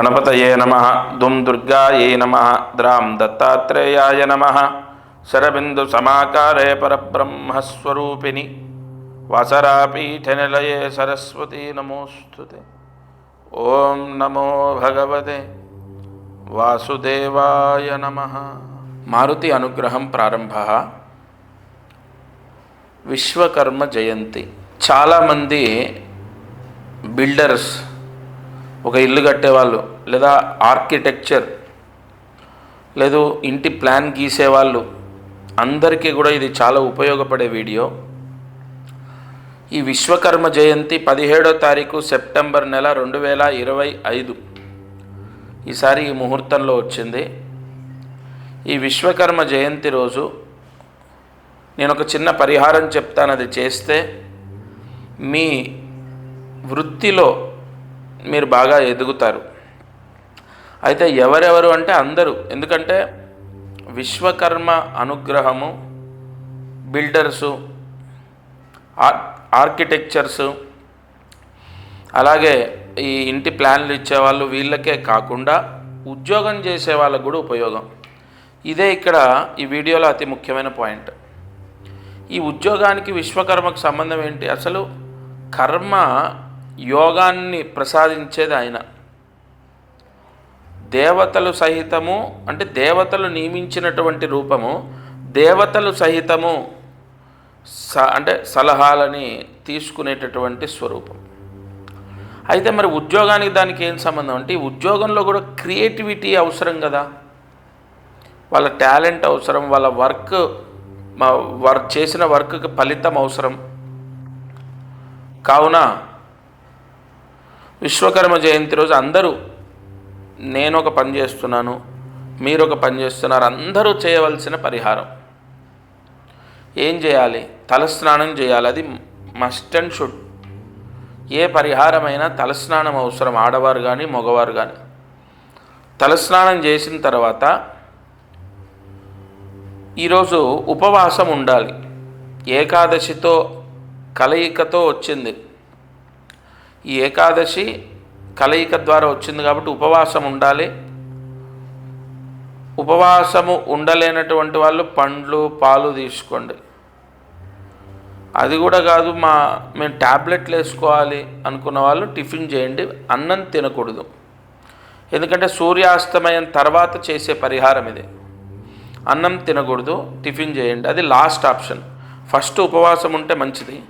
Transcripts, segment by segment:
గణపతయే నమ దుం దుర్గాయే నమ ద్రాం దత్తాత్రేయాయ నమ శరబిందు సమాకారే పరబ్రహ్మస్వరూపిణి వాసరాపీఠనిలయే సరస్వతీ నమోస్తుతే. ఓం నమో భగవతే వాసుదేవాయ నమ. మారుతి అనుగ్రహం ప్రారంభ. విశ్వకర్మ జయంతి. చాలామంది బిల్డర్స్ ఒక ఇల్లు కట్టేవాళ్ళు లేదా ఆర్కిటెక్చర్ లేదు ఇంటి ప్లాన్ గీసేవాళ్ళు. అందరికీ కూడా ఇది చాలా ఉపయోగపడే వీడియో. ఈ విశ్వకర్మ జయంతి పదిహేడో తారీఖు సెప్టెంబర్ నెల రెండు వేల ఇరవై ఐదు. ఈసారి ఈ ముహూర్తంలో వచ్చింది. ఈ విశ్వకర్మ జయంతి రోజు నేను ఒక చిన్న పరిహారం చెప్తాను. అది చేస్తే మీ వృత్తిలో మీరు బాగా ఎదుగుతారు. అయితే ఎవరెవరు అంటే అందరూ. ఎందుకంటే విశ్వకర్మ అనుగ్రహము బిల్డర్సు ఆర్ ఆర్కిటెక్చర్సు అలాగే ఈ ఇంటి ప్లాన్లు ఇచ్చేవాళ్ళు వీళ్ళకే కాకుండా ఉద్యోగం చేసే వాళ్ళకు కూడా ఉపయోగం. ఇదే ఇక్కడ ఈ వీడియోలో అతి ముఖ్యమైన పాయింట్. ఈ ఉద్యోగానికి విశ్వకర్మకు సంబంధం ఏంటి? అసలు కర్మ యోగాన్ని ప్రసాదించేది ఆయన. దేవతలు సహితము అంటే దేవతలు నియమించినటువంటి రూపము దేవతలు సహితము స అంటే సలహాలని తీసుకునేటటువంటి స్వరూపం. అయితే మరి ఉద్యోగానికి దానికి ఏం సంబంధం? అంటే ఈ ఉద్యోగంలో కూడా క్రియేటివిటీ అవసరం కదా. వాళ్ళ టాలెంట్ అవసరం వాళ్ళ వర్క్ వర్క్ చేసిన వర్క్కి ఫలితం అవసరం. కావున విశ్వకర్మ జయంతి రోజు అందరూ నేను ఒక పని చేస్తున్నాను మీరు ఒక పని చేస్తున్నారు అందరూ చేయవలసిన పరిహారం. ఏం చేయాలి? తలస్నానం చేయాలి అది మస్ట్ అండ్ షుడ్ ఏ పరిహారమైనా తలస్నానం అవసరం ఆడవారు కానీ మగవారు కానీ తలస్నానం చేసిన తర్వాత ఈరోజు ఉపవాసం ఉండాలి. ఏకాదశితో కలయికతో వచ్చింది. ఈ ఏకాదశి కలయిక ద్వారా వచ్చింది కాబట్టి ఉపవాసం ఉండాలి. ఉపవాసము ఉండలేనటువంటి వాళ్ళు పండ్లు పాలు తీసుకోండి. అది కూడా కాదు మా మేము ట్యాబ్లెట్లు వేసుకోవాలి అనుకున్న వాళ్ళు టిఫిన్ చేయండి అన్నం తినకూడదు. ఎందుకంటే సూర్యాస్తమయం తర్వాత చేసే పరిహారం ఇది. అన్నం తినకూడదు టిఫిన్ చేయండి అది లాస్ట్ ఆప్షన్. ఫస్ట్ ఉపవాసం ఉంటే మంచిది.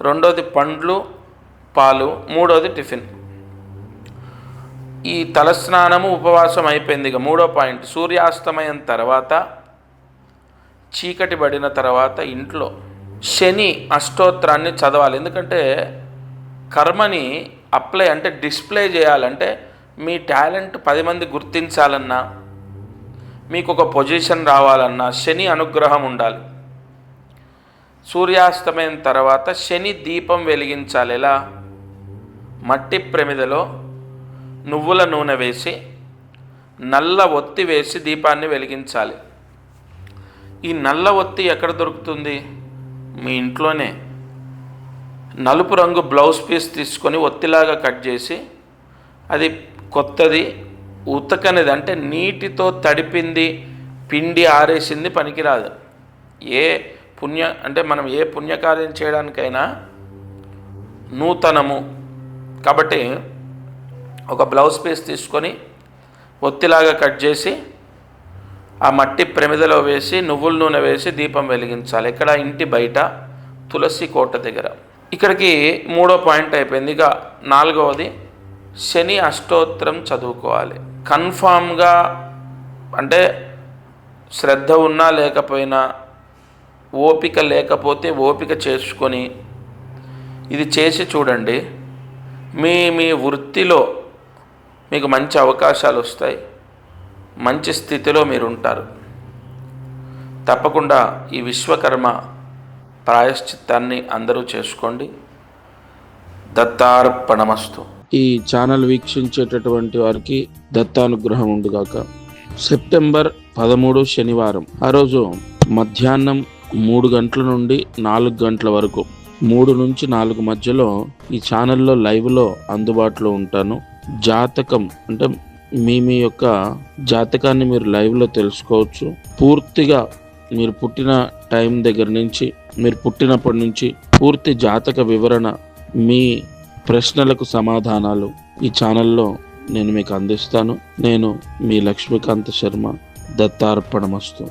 రెండోది పండ్లు పాలు మూడోది టిఫిన్. ఈ తలస్నానము ఉపవాసం అయిపోయింది ఇక మూడో పాయింట్. సూర్యాస్తమయం తర్వాత చీకటి పడిన తర్వాత ఇంట్లో శని అష్టోత్తరాన్ని చదవాలి. ఎందుకంటే కర్మని అప్లై అంటే డిస్ప్లే చేయాలంటే మీ టాలెంట్ పది మంది గుర్తించాలన్నా మీకు ఒక పొజిషన్ రావాలన్నా శని అనుగ్రహం ఉండాలి. సూర్యాస్తమయం తర్వాత శని దీపం వెలిగించాలి. ఎలా? మట్టి ప్రమిదలో నువ్వుల నూనె వేసి నల్ల ఒత్తి వేసి దీపాన్ని వెలిగించాలి. ఈ నల్ల ఒత్తి ఎక్కడ దొరుకుతుంది? మీ ఇంట్లోనే. నలుపు రంగు బ్లౌజ్ పీస్ తీసుకొని ఒత్తిలాగా కట్ చేసి అది కొత్తది ఉతకనిది అంటే నీటితో తడిపింది పిండి ఆరేసింది పనికిరాదు. ఏ పుణ్య అంటే మనం ఏ పుణ్యకార్యం చేయడానికైనా నూతనము. కాబట్టి ఒక బ్లౌజ్ పీస్ తీసుకొని ఒత్తిలాగా కట్ చేసి ఆ మట్టి ప్రమిదలో వేసి నువ్వుల నూనె వేసి దీపం వెలిగించాలి. ఇక్కడ ఇంటి బయట తులసి కోట దగ్గర. ఇక్కడికి మూడో పాయింట్ అయిపోయింది. ఇక నాలుగవది శని అష్టోత్తరం చదువుకోవాలి. కన్ఫామ్గా అంటే శ్రద్ధ ఉన్నా లేకపోయినా ఓపిక లేకపోతే ఓపిక చేసుకొని ఇది చేసి చూడండి. మీ మీ వృత్తిలో మీకు మంచి అవకాశాలు వస్తాయి. మంచి స్థితిలో మీరు ఉంటారు తప్పకుండా ఈ విశ్వకర్మ ప్రాయశ్చిత్తాన్ని అందరూ చేసుకోండి. దత్తార్పణమస్తు. ఈ ఛానల్ వీక్షించేటటువంటి వారికి దత్తానుగ్రహం ఉండుగాక. సెప్టెంబర్ పదమూడు శనివారం ఆ రోజు మధ్యాహ్నం మూడు గంటల నుండి నాలుగు గంటల వరకు. మూడు నుంచి నాలుగు మధ్యలో ఈ ఛానల్లో లైవ్లో అందుబాటులో ఉంటాను. జాతకం అంటే మీ మీ యొక్క జాతకాన్ని మీరు లైవ్లో తెలుసుకోవచ్చు. పూర్తిగా మీరు పుట్టిన టైం దగ్గర నుంచి మీరు పుట్టినప్పటి నుంచి పూర్తి జాతక వివరణ మీ ప్రశ్నలకు సమాధానాలు ఈ ఛానల్లో నేను మీకు అందిస్తాను. నేను మీ లక్ష్మీకాంత శర్మ దత్తార్పణమస్తు.